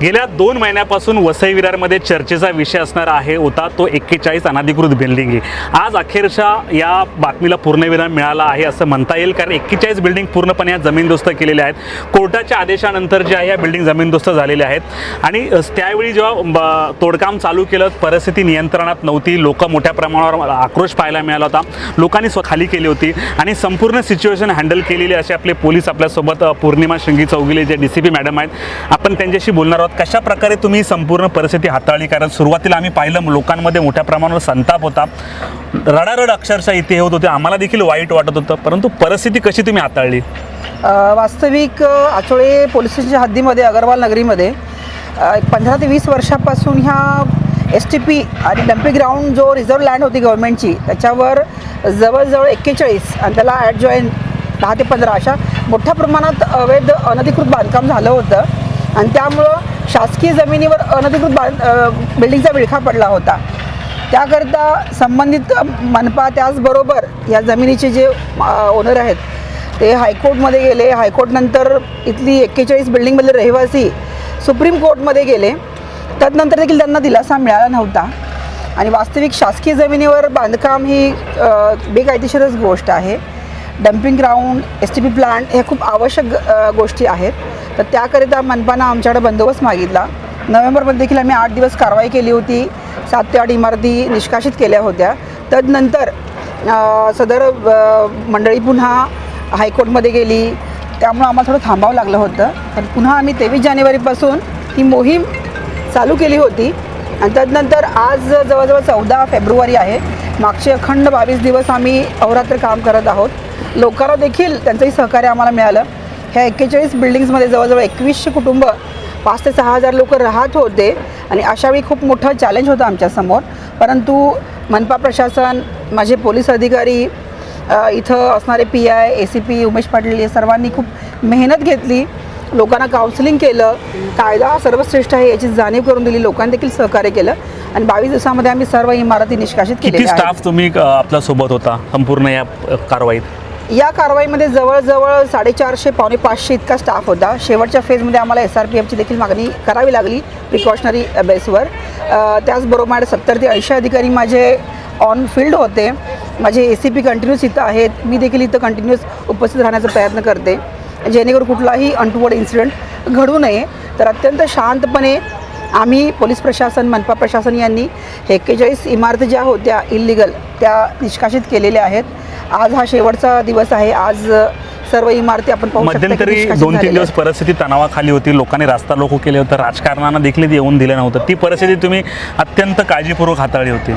गेल्या दोन महिन्यापासून वसई विरारमध्ये चर्चेचा विषय असणार आहे. होता तो एक्केचाळीस अनधिकृत बिल्डिंग आहे आज अखेरच्या या बातमीला पूर्णविराम मिळाला आहे असं म्हणता येईल कारण एक्केचाळीस बिल्डिंग पूर्णपणे या जमीनदोस्त केलेल्या आहेत. कोर्टाच्या आदेशानंतर ज्या आहे या बिल्डिंग जमीनदोस्त झालेल्या आहेत. आणि त्यावेळी जेव्हा तोडकाम चालू केलं परिस्थिती नियंत्रणात नव्हती. लोक मोठ्या प्रमाणावर आक्रोश पाहायला मिळाला होता. लोकांनी स्व खाली केली होती. आणि संपूर्ण सिच्युएशन हँडल केलेली असे आपले पोलीस आपल्यासोबत पूर्णिमा पौर्णिमा शिंगी चौगुले जे डी सी पी मॅडम आहेत आपण त्यांच्याशी बोलणार आहोत. कशा प्रकारे तुम्ही संपूर्ण परिस्थिती हाताळली? कारण सुरुवातीला आम्ही पाहिलं लोकांमध्ये मोठ्या प्रमाणावर संताप होता. रडारड अक्षरशः इथे होत होते. आम्हाला देखील वाईट वाटत होतं. परंतु परिस्थिती कशी तुम्ही हाताळली? वास्तविक आचोळे पोलीस स्टेशनच्या हद्दीमध्ये अगरवाल नगरीमध्ये एक पंधरा ते वीस वर्षापासून ह्या एस टी पी आणि डम्पिंग ग्राउंड जो रिझर्व्ह लँड होती गव्हर्नमेंटची त्याच्यावर जवळजवळ एक्केचाळीस आणि त्याला ॲड जॉईन दहा ते पंधरा अशा मोठ्या प्रमाणात अवैध अनधिकृत बांधकाम झालं होतं. आणि त्यामुळं शासकीय जमिनीवर अनधिकृत बांध बिल्डिंगचा विळखा पडला होता. त्याकरता संबंधित मनपा त्याचबरोबर या जमिनीचे जे ओनर आहेत ते हायकोर्टमध्ये गेले. हायकोर्टनंतर इथली एक्केचाळीस बिल्डिंगमधले रहिवासी सुप्रीम कोर्टमध्ये गेले. त्यानंतर देखील त्यांना दिलासा मिळाला नव्हता. आणि वास्तविक शासकीय जमिनीवर बांधकाम ही बेकायदेशीरच गोष्ट आहे. Dumping ground S T P plant ह्या खूप आवश्यक गोष्टी आहेत. तर त्याकरिता मनपानं आमच्याकडे बंदोबस्त मागितला. नोव्हेंबरमध्ये देखील आम्ही आठ दिवस कारवाई केली होती. सात ते आठ इमारती निष्कासित केल्या होत्या. तदनंतर सदर मंडळी पुन्हा हायकोर्टमध्ये गेली. त्यामुळं आम्हाला थोडं थांबावं लागलं होतं. तर पुन्हा आम्ही तेवीस जानेवारीपासून ही मोहीम चालू केली होती. आणि तदनंतर आज जवळजवळ चौदा फेब्रुवारी आहे. मागचे अखंड बावीस दिवस आम्ही अहोरात्र काम करत आहोत. लोकांना देखील त्यांचंही सहकार्य आम्हाला मिळालं. ह्या एक्केचाळीस बिल्डिंग्समध्ये जवळजवळ एकवीसशे कुटुंब पाच ते सहा हजार लोक राहत होते आणि अशावेळी खूप मोठं चॅलेंज होतं आमच्यासमोर परंतु मनपा प्रशासन माझे पोलीस अधिकारी इथं असणारे P I A C P Umesh Patil या सर्वांनी खूप मेहनत घेतली. लोकांना काउन्सिलिंग केलं. कायदा सर्वश्रेष्ठ आहे याची जाणीव करून दिली. लोकांनी देखील सहकार्य केलं. आणि बावीस दिवसामध्ये आम्ही सर्व इमारती निष्कासित आहेत. स्टाफ तुम्ही अ, आपल्यासोबत होता? संपूर्ण या कारवाईत? या कारवाईमध्ये जवळजवळ साडेचारशे पावणे पाचशे इतका स्टाफ होता. शेवटच्या फेजमध्ये आम्हाला एस आर पी एफची देखील मागणी करावी लागली प्रिकॉशनरी बेसवर त्याचबरोबर माझे सत्तर ते ऐंशी अधिकारी माझे ऑन फील्ड होते. माझे ए सी पी कंटिन्यूस इथं आहेत. मी देखील इथं कंटिन्यूस उपस्थित राहण्याचा प्रयत्न करते. जेणेकरून कुठलाही अनटुवर्ड इन्सिडेंट घडू नये. तर अत्यंत शांतपणे आम्ही पोलीस प्रशासन मनपा प्रशासन यांनी हे एक्केचाळीस इमारती ज्या होत्या इल्लिगल त्या निष्कासित केलेल्या आहेत. आज हा शेवटचा दिवस आहे. आज सर्व इमारती आपण मध्यंतरी दोन तीन दिवस परिस्थिती तणावाखाली होती. लोकांनी रास्ता लोक केले होतं. राजकारणानं देखील येऊन दिलं नव्हतं. ती परिस्थिती तुम्ही अत्यंत काळजीपूर्वक हाताळली होती.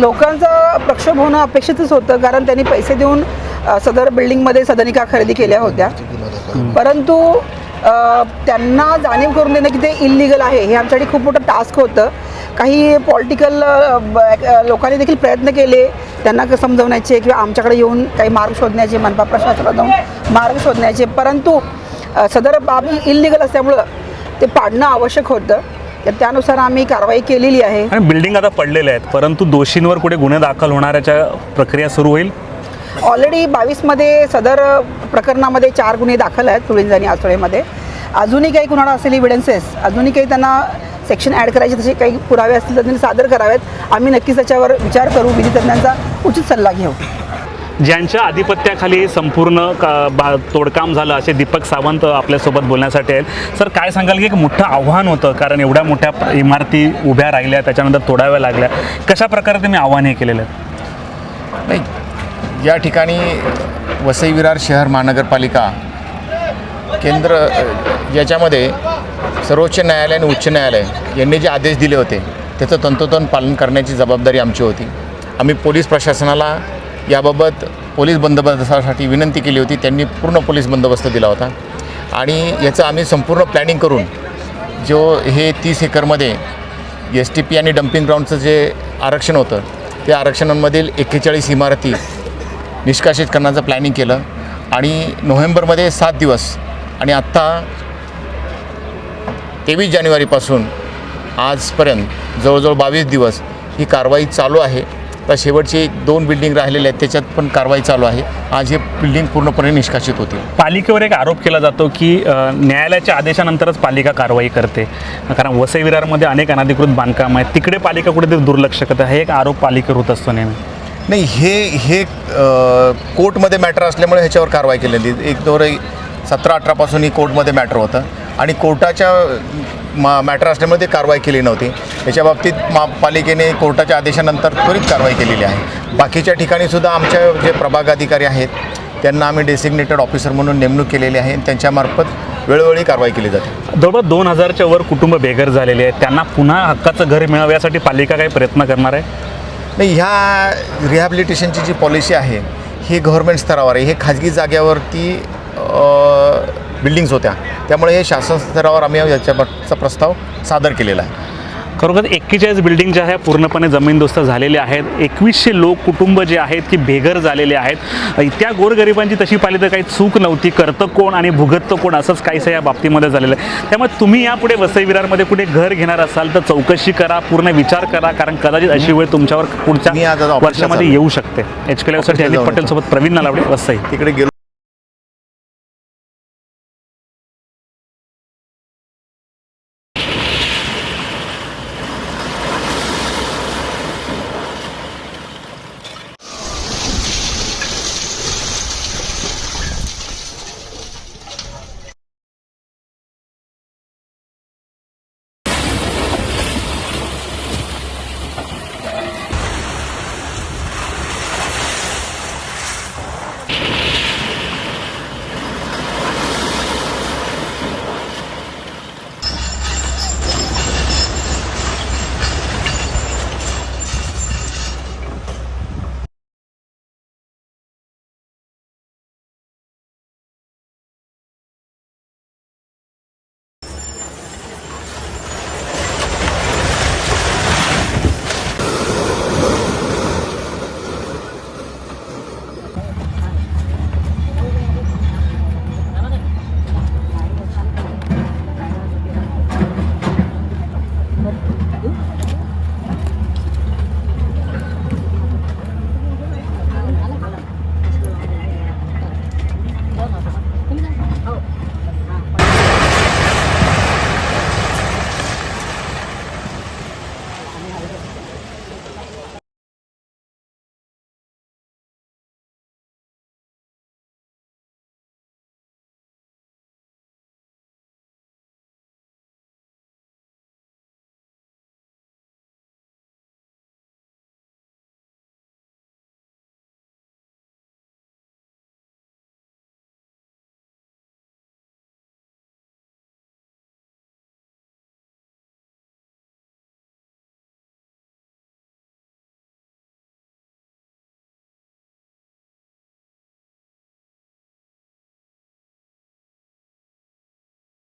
लोकांचा प्रक्षोभ होणं अपेक्षितच होतं. कारण त्यांनी पैसे देऊन सदर बिल्डिंगमध्ये सदनिका खरेदी केल्या होत्या. परंतु त्यांना जाणीव करून देणं की ते इल्लिगल आहे हे आमच्यासाठी खूप मोठं टास्क होतं. काही पॉलिटिकल लोकांनी देखील प्रयत्न केले. त्यांना क- समजवण्याचे किंवा आमच्याकडे येऊन काही मार्ग शोधण्याचे मनपा प्रशासनाला जाऊन मार्ग शोधण्याचे. परंतु सदर बाबी इल्लिगल असल्यामुळं ते पाडणं आवश्यक होतं. तर त्यानुसार आम्ही कारवाई केलेली आहे. आणि बिल्डिंग आता पडलेल्या आहेत. परंतु दोषींवर कुठे गुन्हे दाखल होणाऱ्याच्या प्रक्रिया सुरू होईल? ऑलरेडी बावीसमध्ये सदर प्रकरणामध्ये चार गुन्हे दाखल आहेत तुळिंज आणि आचोळेमध्ये अजूनही काही कुणाला असेल इव्हिडन्सेस अजूनही काही त्यांना सेक्शन ॲड करायचे तसे काही पुरावे असतील तर त्यांनी सादर करावेत. आम्ही नक्कीच त्याच्यावर विचार करू. विधी तज्ज्ञांचा उचित सल्ला घेऊ. ज्यांच्या आधिपत्याखाली संपूर्ण का बा तोडकाम झालं असे दीपक सावंत आपल्यासोबत बोलण्यासाठी आहेत. सर काय सांगाल की एक मोठं आव्हान होतं कारण एवढ्या मोठ्या इमारती उभ्या राहिल्या त्याच्यानंतर तोडाव्या लागल्या. कशा प्रकारे तुम्ही आव्हान हे केलेलं आहे? नाही या ठिकाणी वसई विरार शहर महानगरपालिका केंद्र याच्यामध्ये सर्वोच्च न्यायालय आणि उच्च न्यायालय यांनी जे आदेश दिले होते त्याचं तंतोतंत पालन करण्याची जबाबदारी आमची होती. आम्ही पोलीस प्रशासनाला याबाबत पोलीस बंदोबस्तासाठी विनंती केली होती त्यांनी पूर्ण पोलीस बंदोबस्त दिला होता. आणि याचं आम्ही संपूर्ण प्लॅनिंग करून जो हे तीस एकरमध्ये एस टी पी आणि डम्पिंग ग्राउंडचं जे आरक्षण होतं त्या आरक्षणांमधील एक्केचाळीस इमारती निष्कासित करण्याचं प्लॅनिंग केलं. आणि नोव्हेंबरमध्ये सात दिवस आणि आत्ता तेवीस जानेवारीपासून आजपर्यंत जवळजवळ बावीस दिवस ही कारवाई चालू आहे. आता शेवटची दोन बिल्डिंग राहिलेले आहेत त्याच्यात पण कारवाई चालू आहे. आज हे बिल्डिंग पूर्णपणे निष्कासित होतील. पालिकेवर एक आरोप केला जातो की न्यायालयाच्या आदेशानंतरच पालिका कारवाई करते. कारण वसई विरारमध्ये अनेक अनधिकृत बांधकाम आहेत. तिकडे पालिका कुठेतरी दुर्लक्ष करते. हा एक आरोप पालिकेवर होत असतो नेहमी. नाही हे हे कोर्टमध्ये मॅटर असल्यामुळे ह्याच्यावर कारवाई केलेली. एक दोर सतरा अठरापासून ही कोर्टमध्ये मॅटर होतं. आणि कोर्टाच्या मा मॅटर असल्यामुळे ते कारवाई केली नव्हती. याच्या बाबतीत मा पालिकेने कोर्टाच्या आदेशानंतर त्वरित कारवाई केलेली आहे. बाकीच्या ठिकाणी सुद्धा आमच्या जे प्रभाग अधिकारी आहेत त्यांना आम्ही डेसिग्नेटेड ऑफिसर म्हणून नेमणूक केलेली आहे आणि त्यांच्यामार्फत वेळोवेळी कारवाई केली जाते. जवळपास दोन हजारच्या वर कुटुंब बेघर झालेले आहेत. त्यांना पुन्हा हक्काचं घर मिळावं यासाठी पालिका काही प्रयत्न करणार आहे? नाही ह्या रिहॅबिलिटेशनची जी पॉलिसी आहे ही गव्हर्मेंट स्तरावर आहे. हे खाजगी जाग्यावरती बिल्डिंग्स होत्या. त्यामुळे हे शासन स्तरावर आम्ही याच्याबाबतचा प्रस्ताव सादर केलेला आहे. खरोखर एक्केचाळीस बिल्डिंग ज्या आहे पूर्णपणे जमीनदोस्त झालेले आहेत. एकवीसशे लोक कुटुंब जे आहेत की बेघर झालेले आहेत. त्या गोरगरिबांची तशी पाहिली तर काही चूक नव्हती. करतं कोण आणि भुगततं कोण असंच काहीसं या बाबतीमध्ये झालेलं आहे. त्यामुळे तुम्ही यापुढे वसई विरारमध्ये कुठे घर घेणार असाल तर चौकशी करा पूर्ण विचार करा. कारण कदाचित अशी वेळ तुमच्यावर पुढच्या वर्षामध्ये. येऊ शकते. एच जाऊन पटेल. सोबत प्रवीण नलावडे वसई. तिकडे गेलो